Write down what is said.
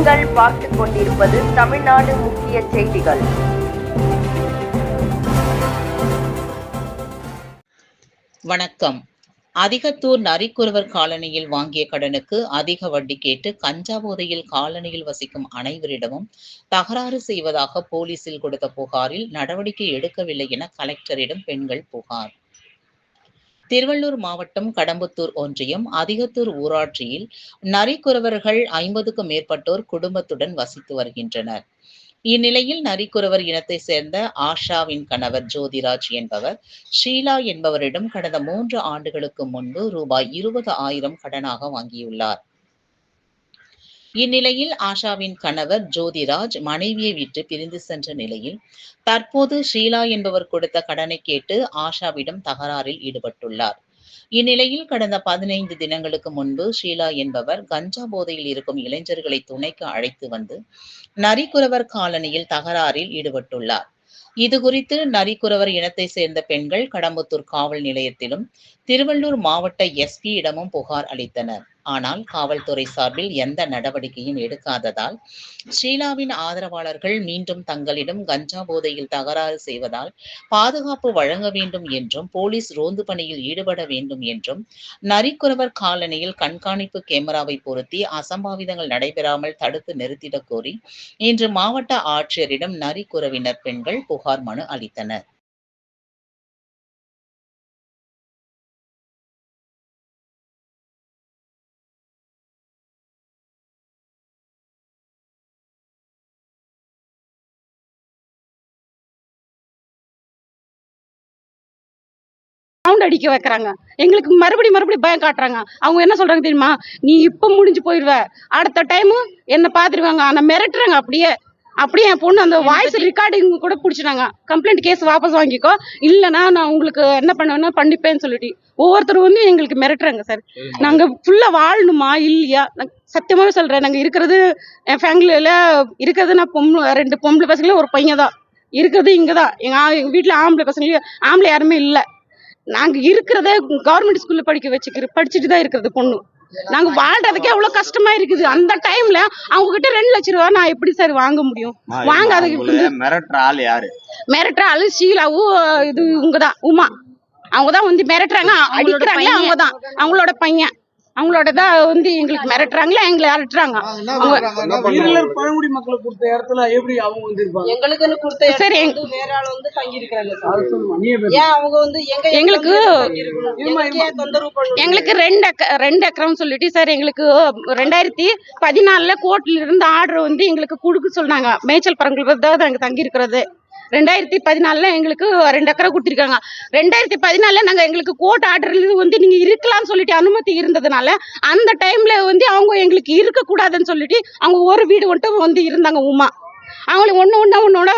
நீங்கள் பார்த்துக் கொண்டிருப்பது தமிழ்நாடு முக்கிய செய்திகள். வணக்கம். அதிகத்தூர் நரிக்குறவர் காலனியில் வாங்கிய கடனுக்கு அதிக வட்டி கேட்டு கஞ்சா போதையில் காலனியில் வசிக்கும் அனைவரிடமும் தகராறு செய்வதாக போலீசில் கொடுத்த புகாரில் நடவடிக்கை எடுக்கவில்லை என கலெக்டரிடம் பெண்கள் புகார். திருவள்ளூர் மாவட்டம் கடம்புத்தூர் ஒன்றியம் அதிகத்தூர் ஊராட்சியில் நரிக்குறவர்கள் ஐம்பதுக்கும் மேற்பட்டோர் குடும்பத்துடன் வசித்து வருகின்றனர். இந்நிலையில் நரிக்குறவர் இனத்தை சேர்ந்த ஆஷாவின் கணவர் ஜோதிராஜ் என்பவர் ஷீலா என்பவரிடம் கடந்த மூன்று ஆண்டுகளுக்கு முன்பு ரூபாய் இருபது ஆயிரம் கடனாக வாங்கியுள்ளார். இந்நிலையில் ஆஷாவின் கணவர் ஜோதிராஜ் மனைவியை விட்டு பிரிந்து சென்ற நிலையில் தற்போது ஷீலா என்பவர் கொடுத்த கடனை கேட்டு ஆஷாவிடம் தகராறில் ஈடுபட்டுள்ளார். இந்நிலையில் கடந்த பதினைந்து தினங்களுக்கு முன்பு ஷீலா என்பவர் கஞ்சா போதையில் இருக்கும் இளைஞர்களை துணைக்கு அழைத்து வந்து நரிக்குறவர் காலனியில் தகராறில் ஈடுபட்டுள்ளார். இது குறித்து நரிக்குறவர் இனத்தை சேர்ந்த பெண்கள் கடம்பத்தூர் காவல் நிலையத்திலும் திருவள்ளூர் மாவட்ட எஸ்பியிடமும் புகார் அளித்தனர். ஆனால் காவல்துறை சார்பில் எந்த நடவடிக்கையும் எடுக்காததால் ஷீலாவின் ஆதரவாளர்கள் மீண்டும் தங்களிடம் கஞ்சா போதையில் தகராறு செய்வதால் பாதுகாப்பு வழங்க வேண்டும் என்றும் போலீஸ் ரோந்து பணியில் ஈடுபட வேண்டும் என்றும் நரிக்குறவர் காலனியில் கண்காணிப்பு கேமராவை பொருத்தி அசம்பாவிதங்கள் நடைபெறாமல் தடுத்து நிறுத்திடக் கோரி இன்று மாவட்ட ஆட்சியரிடம் நரிக்குறவினர் பெண்கள் புகார் மனு அளித்தனர். சவுண்ட் அடிக்க வைக்கிறாங்க. எங்களுக்கு மறுபடியும் மறுபடியும் பயம் காட்டுறாங்க. அவங்க என்ன சொல்றாங்க தெரியுமா? நீ இப்போ முடிஞ்சு போயிடுவ அடுத்த டைமு என்ன பார்த்துருவாங்க ஆனால் மிரட்டுறாங்க அப்படியே. அப்படியே என் பொண்ணு அந்த வாய்ஸ் ரெக்கார்டிங் கூட பிடிச்சிட்டாங்க. கம்ப்ளைண்ட் கேஸ் வாபஸ் வாங்கிக்கோ. இல்லைன்னா நான் உங்களுக்கு என்ன பண்ணுவேன்னா பண்ணிப்பேன்னு சொல்லிட்டு. ஒவ்வொருத்தரும் வந்து எங்களுக்கு மிரட்டுறாங்க சார் நாங்க ஃபுல்லா வாழணுமா? இல்லையா? நான் சத்தியமாவே சொல்றேன். நாங்க இருக்கிறது என் ஃபேமிலியில இருக்கிறது நான் பொம்பளை ரெண்டு பொம்பளை பசங்களே ஒரு பையன் தான் இருக்கிறது இங்கே தான் எங்க வீட்டில் எங்க வீட்டுல ஆம்பளை பசங்களே ஆம்பளை யாருமே இல்லை. நாங்க இருக்கிறதே கவர்மெண்ட் ஸ்கூல்ல படிக்க வச்சுக்கிற படிச்சுட்டு தான் இருக்கிறது பொண்ணு. நாங்க வாழ்றதுக்கே அவ்வளவு கஷ்டமா இருக்குது. அந்த டைம்ல அவங்க கிட்ட ரெண்டு லட்சம் ரூபா நான் எப்படி சார் வாங்க முடியும்? வாங்க, அதுக்கு மிரட்டுற ஆள் யாரு? மிரட்டுற ஆளு ஷீலாவும் இது உங்கதான் உமா. அவங்க தான் வந்து மிரட்டுறாங்க அடிக்கிறாங்களே அவங்க தான் அவங்களோட பையன். அவங்களோட தான் வந்து எங்களுக்கு மிரட்டுறாங்களே எங்களை அரட்டுறாங்க? அவங்க இருளர் பழங்குடி மக்களுக்கு கொடுத்த இடத்துல எப்படி அவங்க வந்து இருப்பாங்க எங்களுக்குன்னு கொடுத்த சரி, வேற ஆள் வந்து தங்கி எப்படி ஏன் அவங்க வந்து எங்க எங்களுக்கு-? எங்களுக்கு எங்களுக்கு ரெண்டு அக்க ரெண்டு ஏக்கரம் சொல்லிட்டு சார் எங்களுக்கு ரெண்டாயிரத்தி பதினாலுல கோர்ட்ல இருந்து ஆர்டர் வந்து எங்களுக்கு கொடுக்க சொன்னாங்க. மேய்ச்சல் பரங்களுக்கு தான் நாங்க தங்கி இருக்கிறது ரெண்டாயிரத்தி பதினாலில் எங்களுக்கு ரெண்டு ஏக்கரை கொடுத்துருக்காங்க. ரெண்டாயிரத்தி பதினாலில் நாங்கள் எங்களுக்கு கோர்ட் ஆர்டர்லேருந்து வந்து நீங்கள் இருக்கலாம்னு சொல்லிட்டு அனுமதி இருந்ததுனால அந்த டைமில் வந்து அவங்க எங்களுக்கு இருக்கக்கூடாதுன்னு சொல்லிட்டு அவங்க ஒரு வீடு மட்டும் வந்து இருந்தாங்க உமா. அவங்களுக்கு ஒன்று ஒன்றா ஒன்னோட